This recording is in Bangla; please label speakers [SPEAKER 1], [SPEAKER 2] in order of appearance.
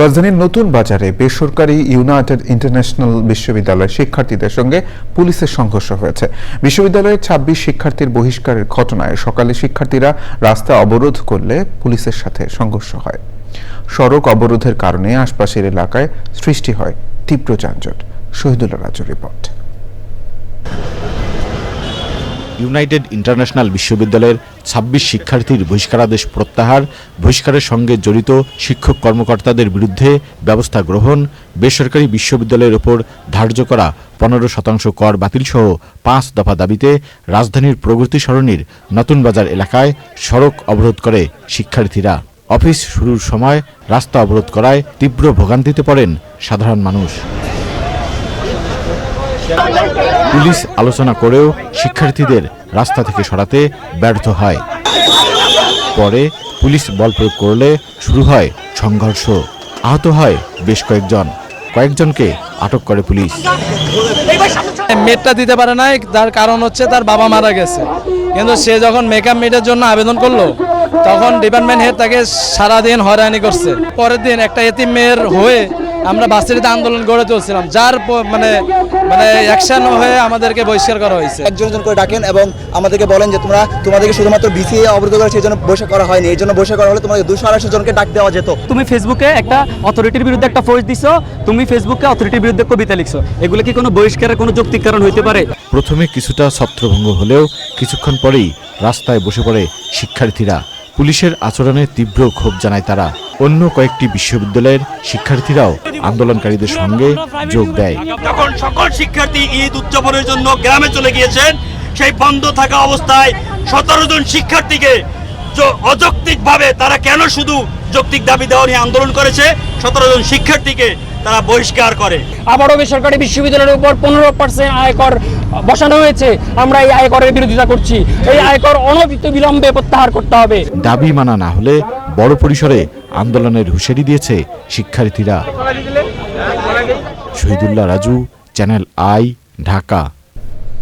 [SPEAKER 1] রাজধানীর নতুন বাজারে বেসরকারি ইউনাইটেড ইন্টারন্যাশনাল বিশ্ববিদ্যালয়ের শিক্ষার্থীদের সঙ্গে পুলিশের সংঘর্ষ হয়েছে। বিশ্ববিদ্যালয়ের ছাব্বিশ শিক্ষার্থীর বহিষ্কারের ঘটনায় সকালে শিক্ষার্থীরা রাস্তা অবরোধ করলে পুলিশের সাথে সংঘর্ষ হয়। সড়ক অবরোধের কারণে আশপাশের এলাকায় সৃষ্টি হয় তীব্র যানজট। শহীদুল্লাহ রাজুর রিপোর্ট।
[SPEAKER 2] ইউনাইটেড ইন্টারন্যাশনাল বিশ্ববিদ্যালয়ের ছাব্বিশ শিক্ষার্থীর বহিষ্কারাদেশ প্রত্যাহার, বহিষ্কারের সঙ্গে জড়িত শিক্ষক কর্মকর্তাদের বিরুদ্ধে ব্যবস্থা গ্রহণ, বেসরকারি বিশ্ববিদ্যালয়ের ওপর ধার্য করা পনেরো শতাংশ কর বাতিলসহ পাঁচ দফা দাবিতে রাজধানীর প্রগতি সরণির নতুন বাজার এলাকায় সড়ক অবরোধ করে শিক্ষার্থীরা। অফিস শুরুর সময় রাস্তা অবরোধ করায় তীব্র ভোগান্তিতে পড়েন সাধারণ মানুষ। পুলিশ আলোচনা করেও শিক্ষার্থীদের রাস্তা থেকে সরাতে ব্যর্থ হয়। পরে পুলিশ বল প্রয়োগ করলে শুরু হয় সংঘর্ষ। আহত হয় বেশ কয়েকজন। কয়েকজনকে আটক করে পুলিশ।
[SPEAKER 3] মেটটা দিতে পারে নাই, তার কারণ হচ্ছে তার বাবা মারা গেছে। কিন্তু সে যখন মেকআপ মেটের জন্য আবেদন করল, তখন ডিপার্টমেন্ট হেড তাকে সারাদিন হয়রানি করছে। পরের দিন একটা এতিম মেয়ের হয়ে আমরা বাসেরিতে আন্দোলন গড়ে তুলছিলাম যার মানে মানে অ্যাকশন হয়ে আমাদেরকে বহিষ্কার করা হয়েছে।
[SPEAKER 4] একজন একজন করে ডাকেন এবং আমাদেরকে বলেন যে তোমরা তোমাদেরকে শুধুমাত্র বিসিএ অবরোধ করে সেই জন্য বসে করা হয়নি। এই জন্য বসে করা হলে তোমাকে দুশো আড়াইশো জনকে ডাক দেওয়া যেত।
[SPEAKER 5] তুমি ফেসবুকে একটা অথরিটির বিরুদ্ধে একটা পোস্ট দিছো তুমি ফেসবুকে অথরিটির বিরুদ্ধে কবিতা লিখছো। এগুলো কি কোনো বহিষ্কারের কোনো যৌক্তিক কারণ হইতে পারে?
[SPEAKER 2] প্রথমে কিছুটা ছত্রভঙ্গ হলেও কিছুক্ষণ পরেই রাস্তায় বসে পড়ে শিক্ষার্থীরা। পুলিশের আচরণে তীব্র ক্ষোভ জানায় তারা। অন্য কয়েকটি বিশ্ববিদ্যালয়ের শিক্ষার্থীরাও আন্দোলনকারীদের সঙ্গে যোগ দেয়।
[SPEAKER 6] যখন সকল শিক্ষার্থী ঈদ উদযাপনের জন্য গ্রামে চলে গিয়েছেন। সেই বন্ধ থাকা অবস্থায় সতেরো জন শিক্ষার্থীকে য- অযৌক্তিকভাবে তারা কেন শুধু যৌক্তিক দাবি দেওয়া নিয়ে আন্দোলন করেছে? সতেরো জন শিক্ষার্থীকে তারা বহিষ্কার করে।
[SPEAKER 7] আবারও বেসরকারি বিশ্ববিদ্যালয়ের উপর পনেরো পার্সেন্ট আয়কর বসানো হয়েছে। আমরা এই আয়করের বিরোধিতা করছি। এই আয়কর অনবিত বিলম্বে প্রত্যাহার করতে হবে।
[SPEAKER 2] দাবি মানা না হলে বড় পরিসরে আন্দোলনের হুঁশিয়ারি দিয়েছে শিক্ষার্থীরা। Shahidullah Raju, Channel I, Dhaka.